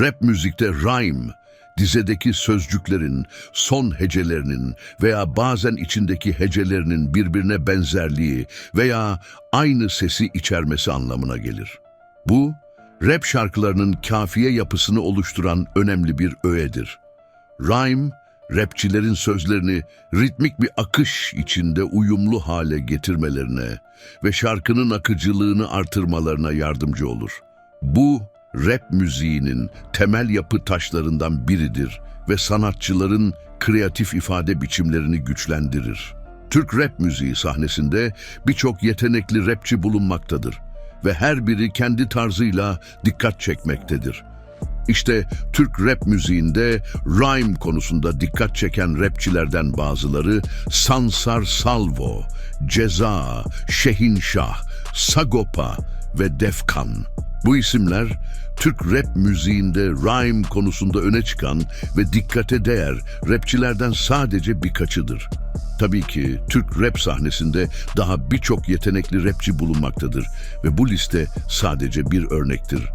Rap müzikte rhyme, dizedeki sözcüklerin, son hecelerinin veya bazen içindeki hecelerinin birbirine benzerliği veya aynı sesi içermesi anlamına gelir. Bu, rap şarkılarının kafiye yapısını oluşturan önemli bir öğedir. Rhyme, rapçilerin sözlerini ritmik bir akış içinde uyumlu hale getirmelerine ve şarkının akıcılığını artırmalarına yardımcı olur. Bu, rap müziğinin temel yapı taşlarından biridir ve sanatçıların kreatif ifade biçimlerini güçlendirir. Türk rap müziği sahnesinde birçok yetenekli rapçi bulunmaktadır ve her biri kendi tarzıyla dikkat çekmektedir. İşte Türk rap müziğinde rhyme konusunda dikkat çeken rapçilerden bazıları Sansar Salvo, Ceza, Şehinşah, Sagopa ve Defkan. Bu isimler Türk rap müziğinde rhyme konusunda öne çıkan ve dikkate değer rapçilerden sadece birkaçıdır. Tabii ki Türk rap sahnesinde daha birçok yetenekli rapçi bulunmaktadır ve bu liste sadece bir örnektir.